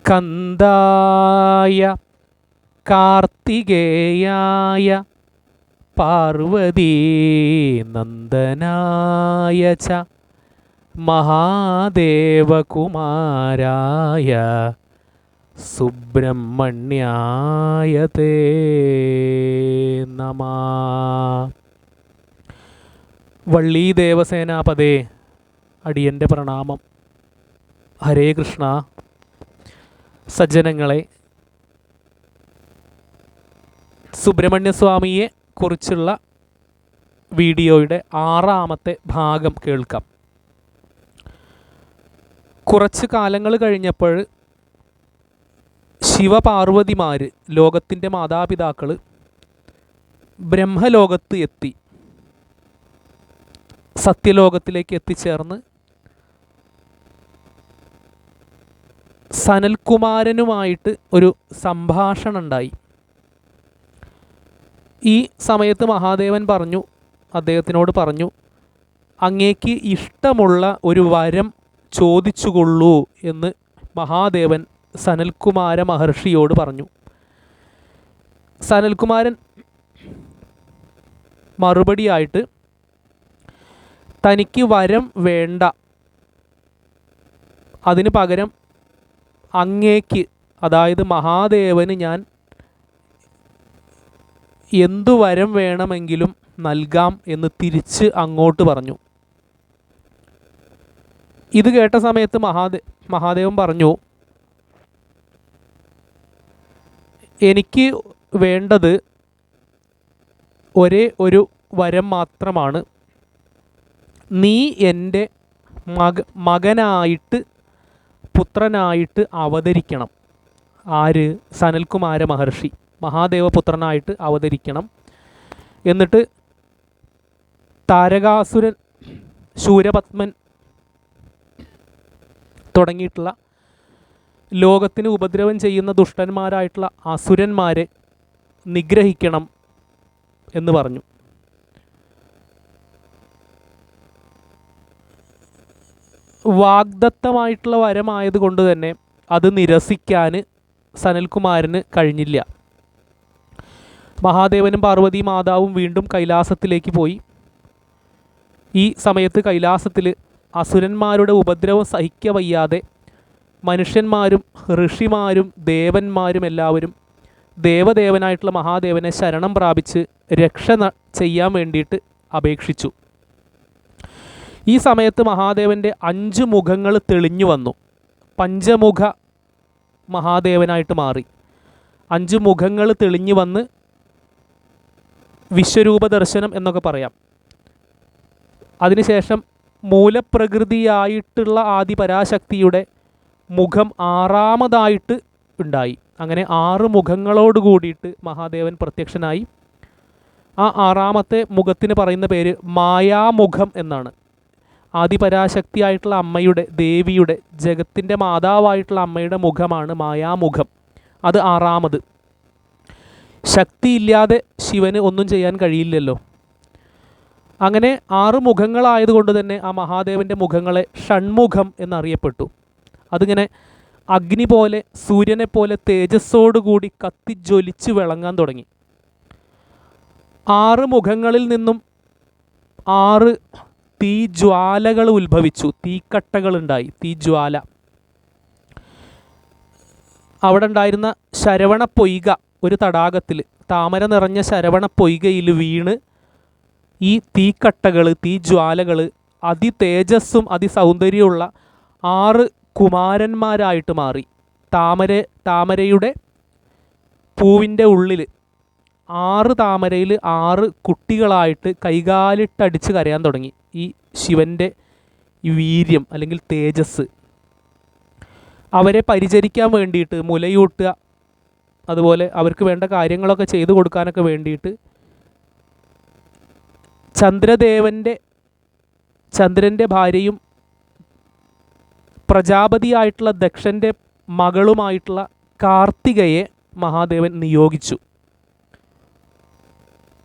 സ്കന്ദായ കാർത്തികേയായ പാർവതീ നന്ദനായ ച മഹാദേവകുമാരായ സുബ്രഹ്മണ്യായ തേ നമ. വള്ളീ ദേവസേനാപദേ അടിയന്റെ പ്രണാമം. ഹരേ കൃഷ്ണ. സജ്ജനങ്ങളെ സുബ്രഹ്മണ്യസ്വാമിയെ കുറിച്ചുള്ള വീഡിയോയുടെ ആറാമത്തെ ഭാഗം കേൾക്കാം. കുറച്ച് കാലങ്ങൾ കഴിഞ്ഞപ്പോൾ ശിവപാർവതിമാർ ലോകത്തിന്റെ മാതാപിതാക്കൾ ബ്രഹ്മലോകത്ത് എത്തി. സത്യലോകത്തിലേക്ക് എത്തിച്ചേർന്ന് സനൽകുമാരനുമായിട്ട് ഒരു സംഭാഷണം ഉണ്ടായി ഈ സമയത്ത് മഹാദേവൻ പറഞ്ഞു അദ്ദേഹത്തിനോട് പറഞ്ഞു അങ്ങേക്ക് ഇഷ്ടമുള്ള ഒരു വരം ചോദിച്ചുകൊള്ളൂ എന്ന് മഹാദേവൻ സനൽകുമാര മഹർഷിയോട് പറഞ്ഞു. സനൽകുമാരൻ മറുപടിയായിട്ട് തനിക്ക് വരം വേണ്ട. അതിന് പകരം അങ്ങേക്ക് അതായത് മഹാദേവന് ഞാൻ എന്തു വരം വേണമെങ്കിലും നൽകാം എന്ന് തിരിച്ച് അങ്ങോട്ട് പറഞ്ഞു. ഇത് കേട്ട സമയത്ത് മഹാദേ മഹാദേവൻ പറഞ്ഞു എനിക്ക് വേണ്ടത് ഒരേ ഒരു വരം മാത്രമാണ്. നീ എന്റെ മക മകനായിട്ട് പുത്രനായിട്ട് അവതരിക്കണം. ആര്? സനൽകുമാര മഹർഷി. മഹാദേവപുത്രനായിട്ട് അവതരിക്കണം. എന്നിട്ട് താരകാസുരൻ ശൂരപത്മൻ തുടങ്ങിയിട്ടുള്ള ലോകത്തിന് ഉപദ്രവം ചെയ്യുന്ന ദുഷ്ടന്മാരായിട്ടുള്ള അസുരന്മാരെ നിഗ്രഹിക്കണം എന്ന് പറഞ്ഞു. വാഗ്ദത്തമായിട്ടുള്ള വരമായത് കൊണ്ട് തന്നെ അത് നിരസിക്കാൻ സനൽകുമാരന് കഴിഞ്ഞില്ല. മഹാദേവനും പാർവതി മാതാവും വീണ്ടും കൈലാസത്തിലേക്ക് പോയി. ഈ സമയത്ത് കൈലാസത്തിൽ അസുരന്മാരുടെ ഉപദ്രവം സഹിക്കവയ്യാതെ മനുഷ്യന്മാരും ഋഷിമാരും ദേവന്മാരും എല്ലാവരും ദേവദേവനായിട്ടുള്ള മഹാദേവനെ ശരണം പ്രാപിച്ച് രക്ഷ ചെയ്യാൻ വേണ്ടിയിട്ട് അപേക്ഷിച്ചു. ഈ സമയത്ത് മഹാദേവന്റെ അഞ്ച് മുഖങ്ങൾ തെളിഞ്ഞു വന്നു. പഞ്ചമുഖ മഹാദേവനായിട്ട് മാറി. അഞ്ച് മുഖങ്ങൾ തെളിഞ്ഞു വന്ന് വിശ്വരൂപ ദർശനം എന്നൊക്കെ പറയാം. അതിനുശേഷം മൂലപ്രകൃതിയായിട്ടുള്ള ആദിപരാശക്തിയുടെ മുഖം ആറാമതായിട്ട് ഉണ്ടായി. അങ്ങനെ ആറ് മുഖങ്ങളോട് കൂടിയിട്ട് മഹാദേവൻ പ്രത്യക്ഷനായി. ആ ആറാമത്തെ മുഖത്തിന് പറയുന്ന പേര് മായാമുഖം എന്നാണ്. ആദിപരാശക്തിയായിട്ടുള്ള അമ്മയുടെ ദേവിയുടെ ജഗത്തിന്റെ മാതാവായിട്ടുള്ള അമ്മയുടെ മുഖമാണ് മായാമുഖം. അത് ആറാമത്. ശക്തിയില്ലാതെ ശിവന് ഒന്നും ചെയ്യാൻ കഴിയില്ലല്ലോ. അങ്ങനെ ആറ് മുഖങ്ങളായതുകൊണ്ട് തന്നെ ആ മഹാദേവന്റെ മുഖങ്ങളെ ഷൺമുഖം എന്നറിയപ്പെട്ടു. അതിങ്ങനെ അഗ്നി പോലെ സൂര്യനെ പോലെ തേജസ്സോടുകൂടി കത്തിജ്വലിച്ച് വിളങ്ങാൻ തുടങ്ങി. ആറ് മുഖങ്ങളിൽ നിന്നും ആറ് തീജ്വാലകൾ ഉത്ഭവിച്ചു. തീക്കട്ടകളുണ്ടായി തീജ്വാല. അവിടെ ഉണ്ടായിരുന്ന ശരവണ പൊയ്ക ഒരു തടാകത്തിൽ. താമര നിറഞ്ഞ ശരവണ പൊയ്കയിൽ വീണ് ഈ തീക്കട്ടകൾ തീജ്വാലകൾ അതിതേജസ്സും അതിസൗന്ദര്യമുള്ള ആറ് കുമാരന്മാരായിട്ട് മാറി. താമര താമരയുടെ പൂവിന്റെ ഉള്ളിൽ ആറ് താമരയിൽ ആറ് കുട്ടികളായിട്ട് കൈകാലിട്ടടിച്ച് കരയാൻ തുടങ്ങി. ഈ ശിവന്റെ വീര്യം അല്ലെങ്കിൽ തേജസ് അവരെ പരിചരിക്കാൻ വേണ്ടിയിട്ട് മുലയൂട്ടുക അതുപോലെ അവർക്ക് വേണ്ട കാര്യങ്ങളൊക്കെ ചെയ്തു കൊടുക്കാനൊക്കെ വേണ്ടിയിട്ട് ചന്ദ്രദേവന്റെ ചന്ദ്രന്റെ ഭാര്യയും പ്രജാപതിയായിട്ടുള്ള ദക്ഷന്റെ മകളുമായിട്ടുള്ള കാർത്തികയെ മഹാദേവൻ നിയോഗിച്ചു.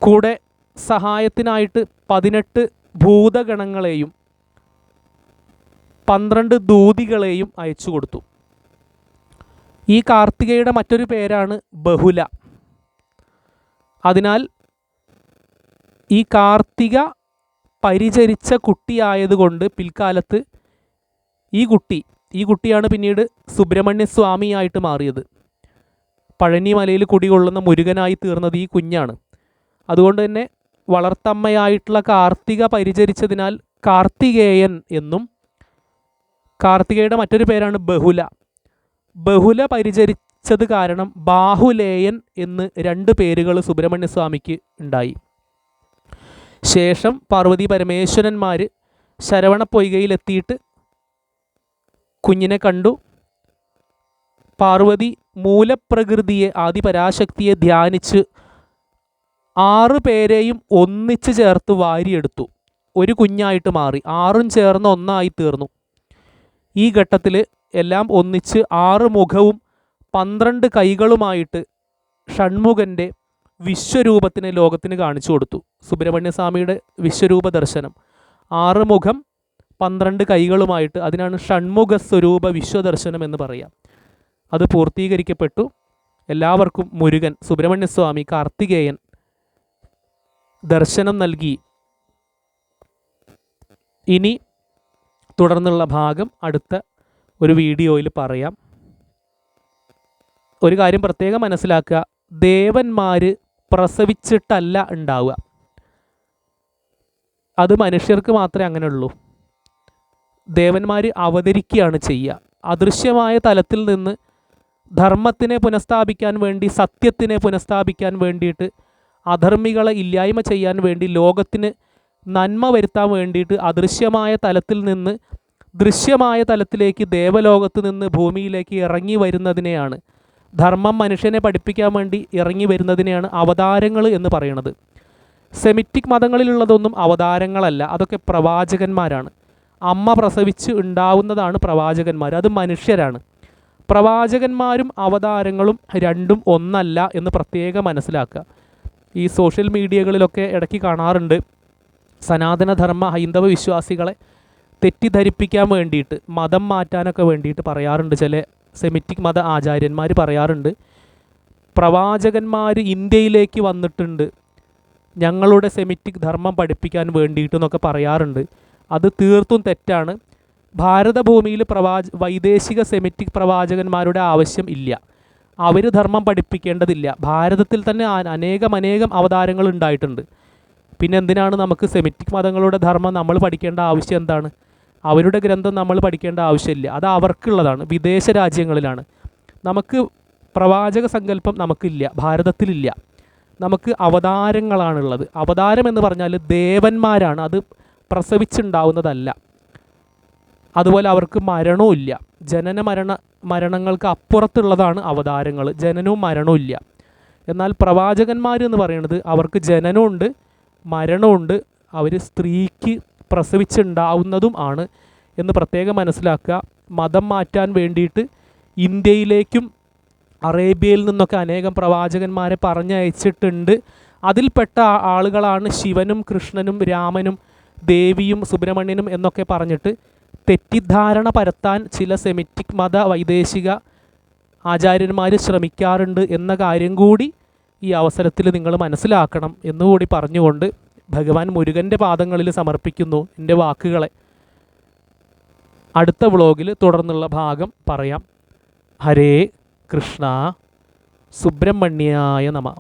കൂടെ സഹായത്തിനായിട്ട് പതിനെട്ട് ഭൂതഗണങ്ങളെയും പന്ത്രണ്ട് ദൂതികളെയും അയച്ചു കൊടുത്തു. ഈ കാർത്തികയുടെ മറ്റൊരു പേരാണ് ബഹുല. അതിനാൽ ഈ കാർത്തിക പരിചരിച്ച കുട്ടിയായതുകൊണ്ട് പിൽക്കാലത്ത് ഈ കുട്ടി ഈ കുട്ടിയാണ് പിന്നീട് സുബ്രഹ്മണ്യ സ്വാമിയായിട്ട് മാറിയത്. പഴനി മലയിൽ കുടികൊള്ളുന്ന മുരുകനായി തീർന്നത് ഈ കുഞ്ഞാണ്. അതുകൊണ്ട് തന്നെ വളർത്തമ്മയായിട്ടുള്ള കാർത്തിക പരിചരിച്ചതിനാൽ കാർത്തികേയൻ എന്നും കാർത്തികയുടെ മറ്റൊരു പേരാണ് ബഹുല. ബഹുല പരിചരിച്ചത് കാരണം ബാഹുലേയൻ എന്ന് രണ്ട് പേരുകൾ സുബ്രഹ്മണ്യസ്വാമിക്ക് ഉണ്ടായി. ശേഷം പാർവതി പരമേശ്വരന്മാർ ശരവണ പൊയ്കയിലെത്തിയിട്ട് കുഞ്ഞിനെ കണ്ടു. പാർവതി മൂലപ്രകൃതിയെ ആദിപരാശക്തിയെ ധ്യാനിച്ച് ആറ് പേരെയും ഒന്നിച്ച് ചേർത്ത് വാരിയെടുത്തു. ഒരു കുഞ്ഞായിട്ട് മാറി. ആറും ചേർന്ന് ഒന്നായി തീർന്നു. ഈ ഘട്ടത്തിൽ എല്ലാം ഒന്നിച്ച് ആറ് മുഖവും പന്ത്രണ്ട് കൈകളുമായിട്ട് ഷൺമുഖന്റെ വിശ്വരൂപത്തിനെ ലോകത്തിന് കാണിച്ചു കൊടുത്തു. സുബ്രഹ്മണ്യസ്വാമിയുടെ വിശ്വരൂപ ദർശനം. ആറ് മുഖം പന്ത്രണ്ട് കൈകളുമായിട്ട് അതിനാണ് ഷൺമുഖ സ്വരൂപ വിശ്വദർശനം എന്ന് പറയാം. അത് പൂർത്തീകരിക്കപ്പെട്ടു. എല്ലാവർക്കും മുരുകൻ സുബ്രഹ്മണ്യസ്വാമി കാർത്തികേയൻ ദർശനം നൽകി. ഇനി തുടർന്നുള്ള ഭാഗം അടുത്ത ഒരു വീഡിയോയിൽ പറയാം. ഒരു കാര്യം പ്രത്യേകം മനസ്സിലാക്കുക. ദേവന്മാർ പ്രസവിച്ചിട്ടല്ല ഉണ്ടാവുക. അത് മനുഷ്യർക്ക് മാത്രമേ അങ്ങനെ ഉള്ളൂ ദേവന്മാർ അവതരിക്കുകയാണ് ചെയ്യുക. അദൃശ്യമായ തലത്തിൽ നിന്ന് ധർമ്മത്തിനെ പുനഃസ്ഥാപിക്കാൻ വേണ്ടി സത്യത്തിനെ പുനഃസ്ഥാപിക്കാൻ വേണ്ടിയിട്ട് അധർമ്മികളെ ഇല്ലായ്മ ചെയ്യാൻ വേണ്ടി ലോകത്തിന് നന്മ വരുത്താൻ വേണ്ടിയിട്ട് അദൃശ്യമായ തലത്തിൽ നിന്ന് ദൃശ്യമായ തലത്തിലേക്ക് ദേവലോകത്ത് നിന്ന് ഭൂമിയിലേക്ക് ഇറങ്ങി വരുന്നതിനെയാണ്. ധർമ്മം മനുഷ്യനെ പഠിപ്പിക്കാൻ വേണ്ടി ഇറങ്ങി വരുന്നതിനെയാണ് അവതാരങ്ങൾ എന്ന് പറയുന്നത്. സെമിറ്റിക് മതങ്ങളിലുള്ളതൊന്നും അവതാരങ്ങളല്ല അതൊക്കെ പ്രവാചകന്മാരാണ്. അമ്മ പ്രസവിച്ച് ഉണ്ടാവുന്നതാണ് പ്രവാചകന്മാർ അത് മനുഷ്യരാണ്. പ്രവാചകന്മാരും അവതാരങ്ങളും രണ്ടും ഒന്നല്ല എന്ന് പ്രത്യേകം മനസ്സിലാക്കുക. ഈ സോഷ്യൽ മീഡിയകളിലൊക്കെ ഇടയ്ക്ക് കാണാറുണ്ട്. സനാതനധർമ്മ ഹൈന്ദവ വിശ്വാസികളെ തെറ്റിദ്ധരിപ്പിക്കാൻ വേണ്ടിയിട്ട് മതം മാറ്റാനൊക്കെ വേണ്ടിയിട്ട് പറയാറുണ്ട്. ചില സെമിറ്റിക് മത ആചാര്യന്മാർ പറയാറുണ്ട് പ്രവാചകന്മാർ ഇന്ത്യയിലേക്ക് വന്നിട്ടുണ്ട് ഞങ്ങളുടെ സെമിറ്റിക് ധർമ്മം പഠിപ്പിക്കാൻ വേണ്ടിയിട്ട് എന്നൊക്കെ പറയാറുണ്ട്. അത് തീർത്തും തെറ്റാണ്. ഭാരതഭൂമിയിൽ പ്രവാച വൈദേശിക സെമിറ്റിക് പ്രവാചകന്മാരുടെ ആവശ്യം ഇല്ല. അവർ ധർമ്മം പഠിപ്പിക്കേണ്ടതില്ല. ഭാരതത്തിൽ തന്നെ അനേകം അനേകം അവതാരങ്ങൾ ഉണ്ടായിട്ടുണ്ട്. പിന്നെ എന്തിനാണ് നമുക്ക് സെമിറ്റിക് മതങ്ങളുടെ ധർമ്മം നമ്മൾ പഠിക്കേണ്ട ആവശ്യം എന്താണ്? അവരുടെ ഗ്രന്ഥം നമ്മൾ പഠിക്കേണ്ട ആവശ്യമില്ല. അത് അവർക്കുള്ളതാണ്. വിദേശ രാജ്യങ്ങളിലാണ്. നമുക്ക് പ്രവാചക സങ്കല്പം നമുക്കില്ല. ഭാരതത്തിലില്ല. നമുക്ക് അവതാരങ്ങളാണുള്ളത്. അവതാരം എന്ന് പറഞ്ഞാൽ ദേവന്മാരാണ്. അത് പ്രസവിച്ചുണ്ടാവുന്നതല്ല. അതുപോലെ അവർക്ക് മരണവും ജനന മരണ മരണങ്ങൾക്ക് അപ്പുറത്തുള്ളതാണ് അവതാരങ്ങൾ. ജനനവും മരണവും ഇല്ല. എന്നാൽ പ്രവാചകന്മാർ എന്ന് പറയുന്നത് അവർക്ക് ജനനമുണ്ട് മരണമുണ്ട് അവർ സ്ത്രീക്ക് പ്രസവിച്ചുണ്ടാവുന്നതും ആണ് എന്ന് പ്രത്യേകം മനസ്സിലാക്കുക. മതം മാറ്റാൻ വേണ്ടിയിട്ട് ഇന്ത്യയിലേക്കും അറേബ്യയിൽ നിന്നൊക്കെ അനേകം പ്രവാചകന്മാരെ പറഞ്ഞയച്ചിട്ടുണ്ട്. അതിൽപ്പെട്ട ആളുകളാണ് ശിവനും കൃഷ്ണനും രാമനും ദേവിയും സുബ്രഹ്മണ്യനും എന്നൊക്കെ പറഞ്ഞിട്ട് തെറ്റിദ്ധാരണ പരത്താൻ ചില സെമിറ്റിക് മത വൈദേശിക ആചാര്യന്മാർ ശ്രമിക്കാറുണ്ട് എന്ന കാര്യം കൂടി ഈ അവസരത്തിൽ നിങ്ങൾ മനസ്സിലാക്കണം എന്നുകൂടി പറഞ്ഞുകൊണ്ട് ഭഗവാൻ മുരുകന്റെ പാദങ്ങളിൽ സമർപ്പിക്കുന്നു എന്റെ വാക്കുകളെ. അടുത്ത വ്ളോഗിൽ തുടർന്നുള്ള ഭാഗം പറയാം. ഹരേ കൃഷ്ണ. സുബ്രഹ്മണ്യായ നമ.